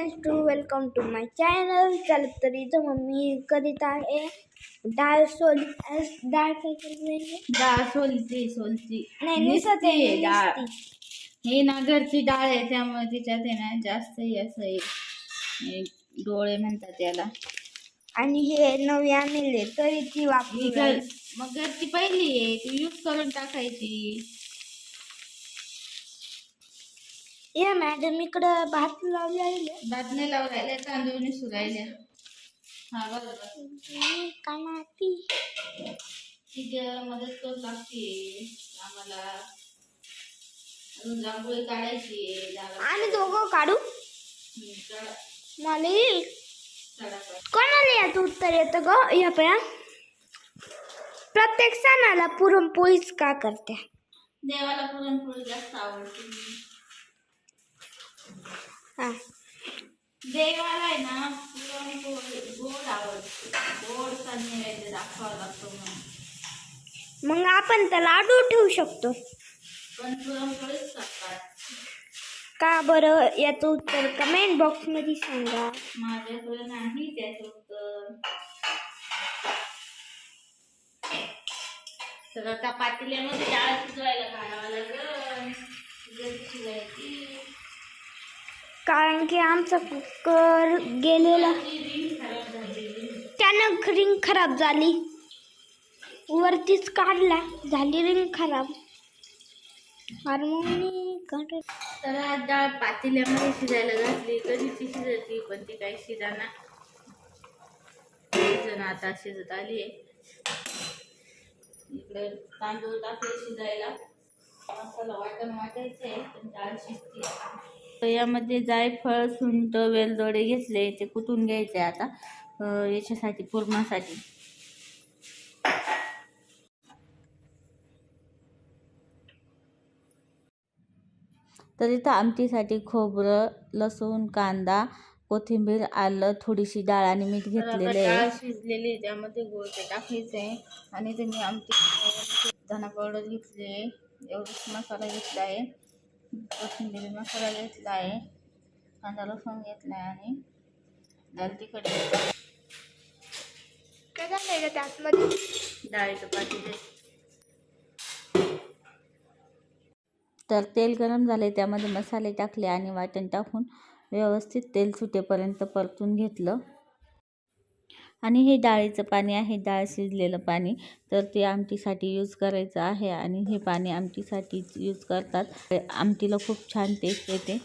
Friends to welcome to my channel चल तर इथं मम्मी करीत आहे. डाळ सोली डाळ काय करते डाळ सोलती सोलती नाही नुसतं निसती डाळ. हे ना घरची डाळ आहे त्यामुळे त्याच्यात आहे ना जास्त हे असं आहे हे डोळे म्हणतात त्याला आणि हे नवी आणले तरी ती वापरू घर मग घरची पहिली आहे ती यूज करून टाकायची. या मॅडम इकडं भात लावले आहे भात नाही लावून राहिले तांदूळ निसू राहिले. हा बरोबर कानाती ती ग- मदत करू लागते. आम्हाला अजून रांगोळी काढायची आहे आम्ही दोघं काढू? हम्म, काढा- मला? येईल काढा काढा. कोणाला याचं उत्तर येतं ग? या पया प्रत्येक सणाला पुरणपोळीच का करते देवाला पुरणपोळी जास्त आवडते. हा. देवाला आहे ना पुरणपोळी गोड आवडते. गोड नैवेद्य दाखवावा लागतो म्हणून. मग आपण तर लाडू ठेवू शकतो. पण पुरणपोळीच करतात का बरं? याचं उत्तर कमेंट बॉक्समध्ये सांगा. माझ्याकडे नाही त्याचं उत्तर. तर आता पातेल्यामध्ये डाळ शिजवायला घालावं लागेल. शिजायची कारण की आमचा कुकर गेलेला त्यानं रिंग खराब झाली. वरतीच काढला झाली रिंग खराब. आणि मग मी काढ- तर आज डाळ पातेल्यामध्ये शिजायला घातली कधी ती शिजती पण ती काही शिजाना. जण आता शिजत आली आहे. इकडे तांदूळ टाकले शिजायला. मसाला वाटण वाटायचं आहे पण डाळ शिजते यामध्ये जायफळ सुंठ वेलदोडे घेतले. ते कुटून घ्यायचे आता? याच्यासाठी पूर्णासाठी तर इथं आमटीसाठी खोबरं लसूण कांदा कोथिंबीर आलं थोडीशी डाळ आणि मीठ घेतलेलं आहे. शिजलेली त्यामध्ये गोळ ते टाकायचं आहे. आणि ते मी आमटी धना पावडर घेतली आहे. एवढंच मसाला घेतला आहे. कोथिंबीर मसाला घेतला आहे. कांदा लसूण घेतला आहे आणि दाल तिखट काय झालंय ग त्यातमध्ये? डाळीचं पाठी तर तेल गरम झाले त्यामध्ये मसाले टाकले आणि वाटण टाकून व्यवस्थित तेल सुटेपर्यंत परतून घेतलं. आणि हे डाळीचं पाणी आहे डाळ शिजलेलं पाणी. तर ते आमटीसाठी यूज करायचं आहे आणि हे पाणी आमटीसाठी यूज करतात. आमटीला खूप छान टेस्ट येते.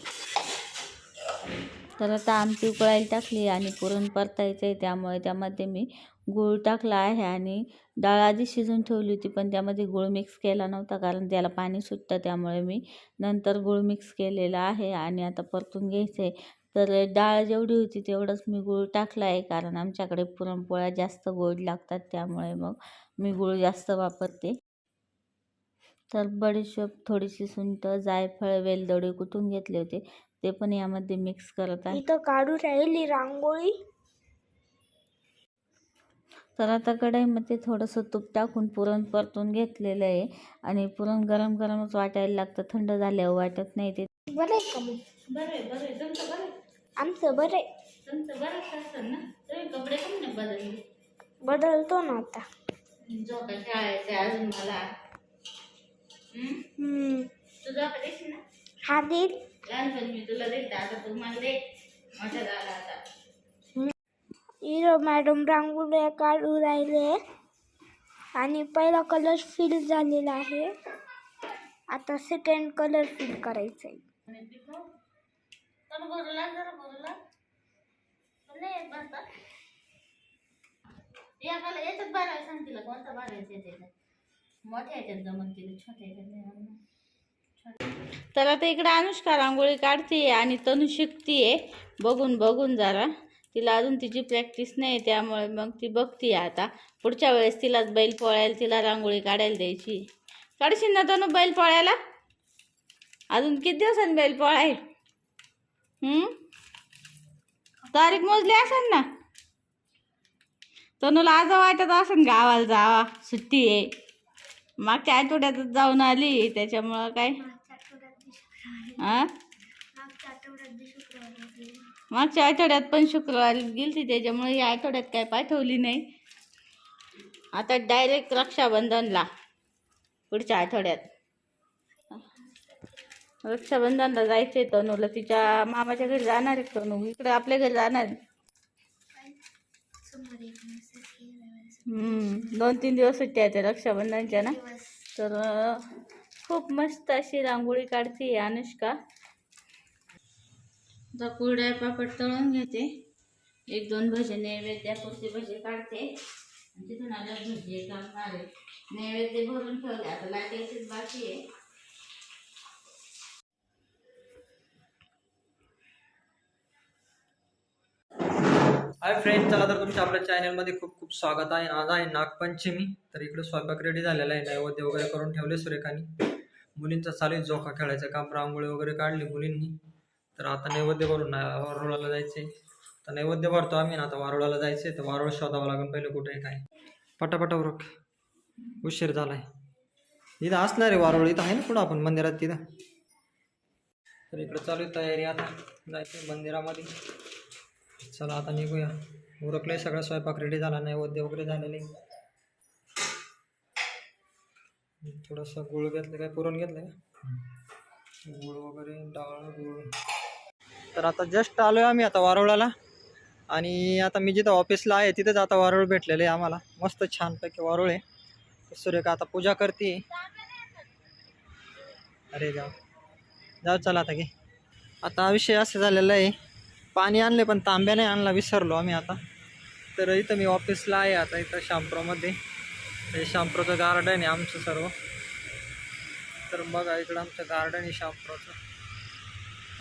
तर आता आमटी उकळायला टाकली आणि पुरण परतायचं आहे त्यामुळे त्यामध्ये मी गूळ टाकला आहे आणि डाळ आधी शिजून ठेवली होती पण त्यामध्ये गूळ मिक्स केला नव्हता कारण त्याला पाणी सुटतं. त्यामुळे मी नंतर गूळ मिक्स केलेला आहे आणि आता परतून घ्यायचं आहे तर डाळ जेवढी होती तेवढंच मी गूळ टाकला आहे कारण आमच्याकडे पुरणपोळ्या जास्त गोड लागतात त्यामुळे मग मी गूळ जास्त वापरते. तर बडीशोप थोडीशी सुंठ जायफळ वेलदोडे कुटून घेतले होते ते पण यामध्ये मिक्स करत आहे. इथं काढू राहिली रांगोळी. तर आता कढईमध्ये थोडंसं तूप टाकून पुरण परतून घेतलेलं आहे आणि पुरण गरम गरमच वाटायला लागतं थंड झाल्यावर वाटत नाही ते. बरं आहे का मग? बरं बरं आमचं बरं आहे. तुमचं ना. तुम्ही कपडे कमी नाही बदलले. बदलतो ना आता. झोका खेळायचे अजून मला. हम्म? हम्म. तू झोका देशील ना? हा देईल. लहानपणी मी तुला देते. आता तू मला दे. मोठा झाला आता. हिरो मॅडम रांगोळ्या काढू राहिले. आणि पहिला कलर फिल झालेला आहे. आता सेकंड कलर फिल करायचं आहे आणि तर जरा नाही याच्यात कोणता मोठ्या याच्यात जमत तिला छोट्या याच्यात नाही तर आता इकडे अनुष्का रांगोळी काढते आणि तनु शिकतीये. बघून बघून जरा. तिला अजून तिची प्रॅक्टिस नाही त्यामुळे मग ती बघती आता. पुढच्या वेळेस तिलाच बैल पोळायला तिला रांगोळी काढायला द्यायची. काढशील ना तनु बैल पोळायला? अजून किती दिवसांनी बैल पोळाय तारीख मोजली असेल ना? तनुला आज वाटत असेल गावाला जावा सुट्टी आहे. मागच्या आठवड्यातच जाऊन आली त्याच्यामुळं काय? हा मागच्या आठवड्यात शुक्रवार मागच्या आठवड्यात पण शुक्रवारी गेलती त्याच्यामुळे या आठवड्यात काय पाठवली नाही. आता डायरेक्ट रक्षाबंधनला पुढच्या आठवड्यात. रक्षाबंधनला जायचंय तनूला. तिच्या मामाच्या घरी जाणार आहे तनू. इकडे आपल्या घरी जाणार हम्म, दोन तीन दिवस सुट्ट्या आहे रक्षाबंधनच्या ना? तर खूप मस्त अशी रांगोळी काढते अनुष्का. आता कुरड्या पापड तळून घेते. एक दोन भजे नैवेद्यापुरते भजे काढते. तिथून आल्या भजे काढणार नैवेद्य भरून ठेवले. आता लाटायचीच बाकी आहे. हाय फ्रेंड चला तर तुमच्या आपल्या चॅनलमध्ये खूप खूप स्वागत आहे. आज आहे नागपंचमी तर इकडे स्वयंपाक रेडी झालेला आहे. नैवेद्य वगैरे करून ठेवले सुरेखानी. मुलींचा चालू आहे जोखा खेळायचं काम रांगोळी वगैरे काढली मुलींनी. तर आता नैवेद्य भरून वारुळाला जायचे तर नैवेद्य भरतो आम्ही ना आता वारुळाला जायचे तर वारुळ शोधावं लागेल पहिले कुठे काय. पटापटा उरक. उशीर झालाय. इथं असणार आहे वारुळ इथं आहे ना कुठं आपण मंदिरात तिथं? तर इकडं चालू आहे तयारी आता. जायचं मंदिरामध्ये. चला आता निघूया. उरकले सगळा स्वयंपाक रेडी झाला नाही वद्य वगैरे झालेले. थोडंसं गुळ घेतलं काय पुरण घेतलं का गुळ वगैरे डाळ गुळ. तर आता जस्ट आलो आहे आम्ही आता वारुळाला. आणि आता मी जिथं ऑफिसला आहे तिथंच आता वारुळ भेटलेलं आहे आम्हाला. मस्त छानपैकी वारुळ आहे. सूर्यका आता पूजा करते. अरे जाऊ जाऊ चला आता घे. आता विषय असं झालेला आहे पाणी आणले पण तांब्या नाही आणला विसरलो आम्ही आता. तर इथं मी ऑफिसला आहे आता इथं शामप्रोमध्ये. हे शामप्रोचं गार्डन आहे आमचं सर्व. तर बघा इकडं आमचं गार्डन आहे शामप्रोचं.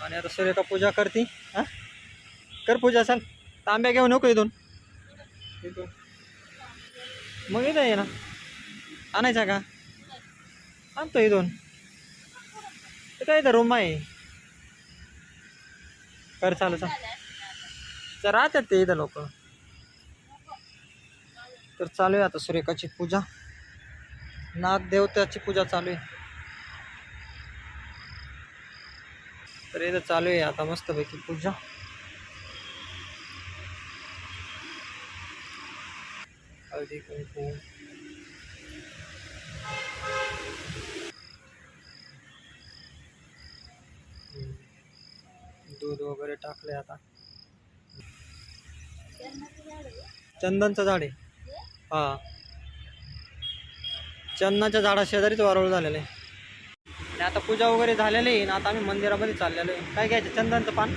आणि आता सूर्यका पूजा करते? हां? कर पूजा सांग. तांब्या घेऊ नको इथून. इथून. मग इथं ये ना. आणायचा का? आणतो इथून. इथं काय इथं रूम आहे. कर चालू तर राहतात ते इथं लोक. तर चालू आहे आता सुरेखाची पूजा. नागदेवताची पूजा चालू आहे. तर इथं चालू आहे आता मस्तपैकी पूजा. हळदी कुंकू. दूध वगैरे टाकले आता. चंदनचं झाड आहे. हा. चंदनाच्या झाडा शेजारीच वारवळ झालेलं आहे. आणि आता पूजा वगैरे झालेली आहे ना आता आम्ही मंदिरामध्ये चाललेलो आहे. काय घ्यायचं? चंदनचं पान?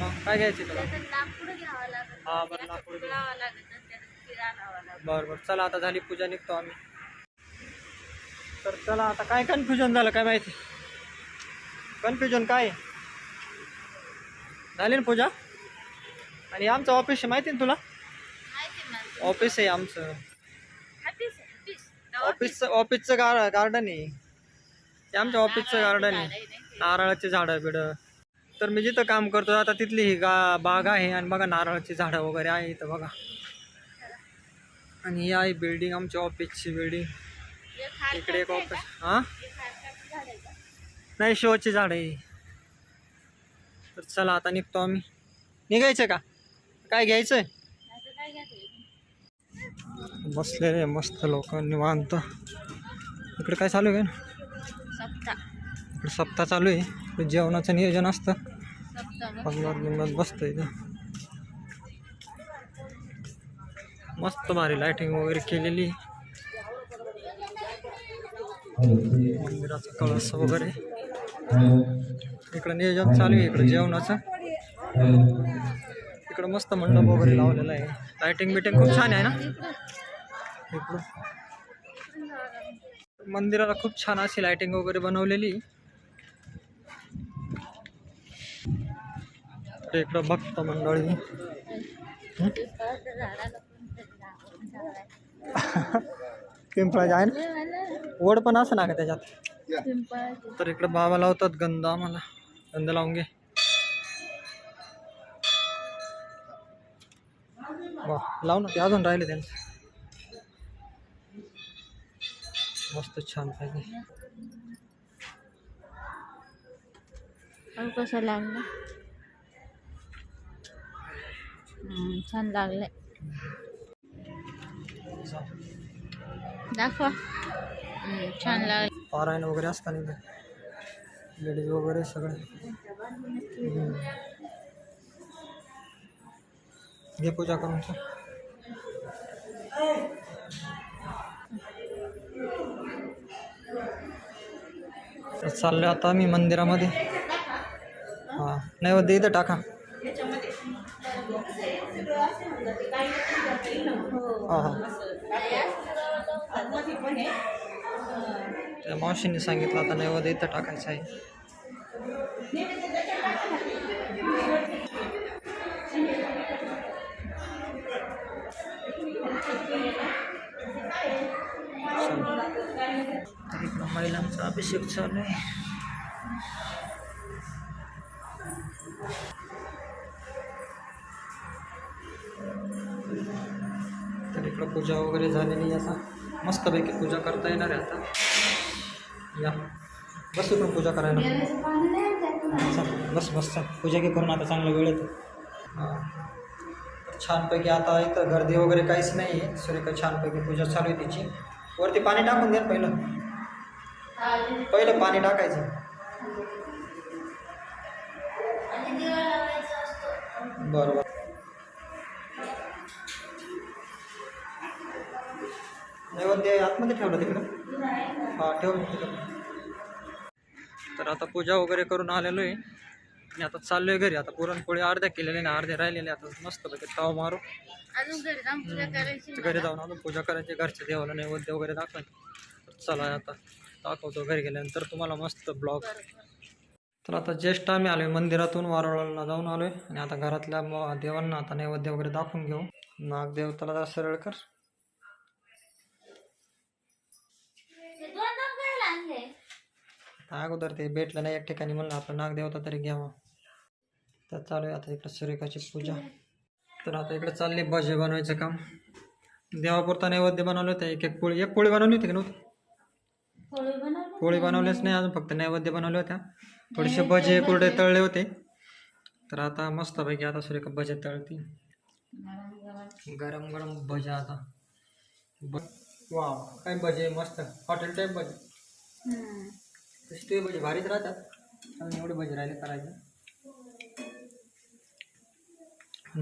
मग काय घ्यायचं तुला? हा बरं लाकूड. बरं बरं. चला आता झाली पूजा निघतो आम्ही. तर चला आता काय कन्फ्युजन झालं काय माहिती? कन्फ्युजन काय? आहे? झाली ना पूजा? आणि आमचं ऑफिस आहे माहिती ना तुला? ऑफिस आहे आमचं. ऑफिसचं ऑफिसचं गार गार्डन आहे. ते आमच्या ऑफिसचं गार्डन आहे. नारळाची झाडं बिडं. तर मी जिथं काम करतो आता तिथली ही गा बाग आहे. आणि बघा नारळाची झाडं वगैरे आहे इथं बघा. आणि ही आहे बिल्डिंग आमच्या ऑफिसची बिल्डिंग इकडे एक ऑफिस हां? नाही शोची झाड आहे. तर चला आता निघतो आम्ही. निघायचं का? काय घ्यायचं बसलेले मस्त लोक निवांत. इकडे काय चालू आहे इकडे सप्ताह चालू आहे. जेवणाचं नियोजन असतं. पंगत बसतं इथं. मस्त भारी लाइटिंग वगैरे केलेली. मंदिराचा कळस वगैरे. इकडं नियोजन चालू आहे इकडं जेवणाचं. इकडं मस्त मंडप वगैरे लावलेला आहे. लायटिंग बिटिंग खूप छान आहे ना? इकडं. मंदिराला खूप छान अशी लायटिंग वगैरे बनवलेली. इकडं भक्त मंडळी. पिंपळा आहे ना? वड पण असं ना का त्याच्यात? तर इकडे बाबा लावतात गंध आम्हाला. गंध लावून घे. वा लावून ते अजून राहिले त्यांचं. मस्त छान पाहिजे कसं लागलं? छान लागलंय. दाखवा. छान लागलं. पारायण वगैरे असताना इथे. लेडीज वगैरे सगळे. घे पूजा करून चाललो आता मी मंदिरामध्ये. हां नैवेद्य इथं टाका. हां हां. त्या मावशींनी सांगितलं आता नैवेद्य इथं टाकायचं आहे. अभिषेक पूजा वगैरे झालेली आहे आता. मस्तपैकी पूजा करता येणार आहे आता. या. बस इकडून पूजा करायला. बस बस सर पूजा की करून आता चांगलं वेळेत हां. छानपैकी आता इथं गर्दी वगैरे काहीच नाही आहे सुरेखा छानपैकी पूजा चालू आहे तिची. वरती पाणी टाकून द्या पहिलं. पहिलं पाणी टाकायचं. बरोबर. नैवेद्य आतमध्ये ठेवलं तिकडं. हां ठेव तर आता पूजा वगैरे करून आलेलो आहे. आणि आता चाललो आहे घरी. आता पुरणपोळी अर्ध्या केलेल्या ना अर्ध्या राहिलेल्या. आता मस्तपैकी ताव मारू. घरी जाऊन अजून पूजा करायची घरच्या देवाला नैवेद्य वगैरे दाखवायचं चला आता दाखवतो घरी गेल्यानंतर तुम्हाला मस्त ब्लॉग. तर आता ज्येष्ठ आम्ही आलोय मंदिरातून वारोळाला जाऊन आलोय. आणि आता घरातल्या देवांना आता नैवेद्य वगैरे दाखवून घेऊ. नागदेवताला सरळ कर. अगोदर ते भेटलं नाही एक ठिकाणी म्हणलं आपलं नागदेवता तरी घ्यावा. तर चालू आहे आता इकडं सूर्यकाची पूजा. तर आता इकडे चालले भजे बनवायचं काम. देवापुरता नैवेद्य बनवलं होतं एक एक पोळी. एक पोळी बनवली होती की नव्हती? पोळी बनवलं पोळी बनवलेच नाही अजून फक्त नैवेद्य बनवले होत्या. थोडेसे भजे कुरडे तळले होते. तर आता मस्तपैकी आता सूर्यका भजे तळती गरम गरम भजे आता. वा काय भजे मस्त. हॉटेल टाईप भजे. हम्म. तसे ते भजे भारीच राहतात. अजून एवढे भजे राहिले करायचे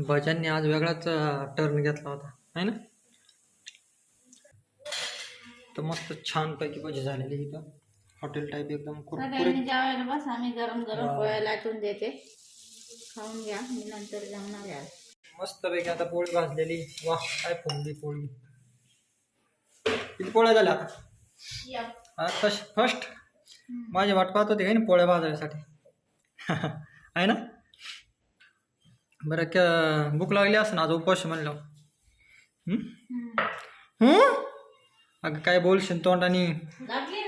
भज्यांनी आज वेगळाच टर्न घेतला होता. आहे ना? तर मस्त छानपैकी भजे झालेले इथं. हॉटेल टाईप एकदम जेवायला बस. आम्ही गरम गरम पोळ्या लाटून देते. खाऊन घ्या. मी नंतर जेवणार आहे. आज. मस्तपैकी आता पोळी भाजलेली. वा काय फुगली पोळी. किती पोळ्या झाल्या आता? आता फर्स्ट माझी वाट पाहत होती काही ना पोळ्या भाजण्यासाठी आहे ना? बरं क भूक लागली असं आज उपास म्हणलं? अगं काय बोलशील तोंडाने?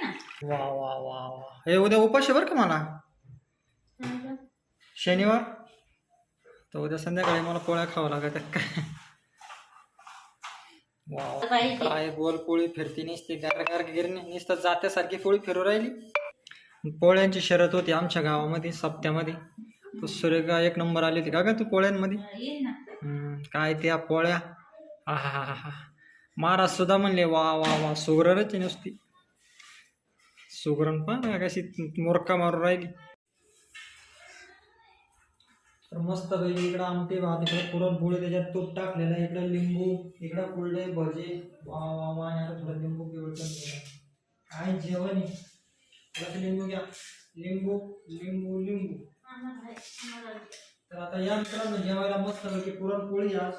ना. वा वा वा वा. हे उद्या आहे बरं का मला? शनिवार? तर उद्या संध्याकाळी मला पोळ्या खावं लागत काय वा वा. पाहिजे काय गोल पोळी फिरती नसते गार गार गिरणी नुसतं जात्यासारखी पोळी फिरू राहिली. पोळ्यांची शर्यत होती आमच्या गावामध्ये सप्त्यामध्ये. तो सूर्यगा एक नंबर आली होती. का ग तू पोळ्यांमध्ये? येईल ना. हम्म, काय त्या पोळ्या? हा हा हा हा. महाराज सुद्धा म्हणले वा वा वा सुगरणच आहे नुसती. सुगरण पण कशी मोरका मारून राहिली. तर मस्त पैकी इकडं आमटे भात इकडे पुरणपोळी त्याच्यात तूप टाकलेलं आहे इकडं लिंबू इकडं कुरडे भजे वा वा वा आणि आता थोडं लिंबू पिवळतं काय जेवण आहे? थोडंसं लिंबू घ्या. लिंबू लिंबू लिंबू. तर आता या मित्रांनो जेवायला मस्त पैकी पुरणपोळी आज.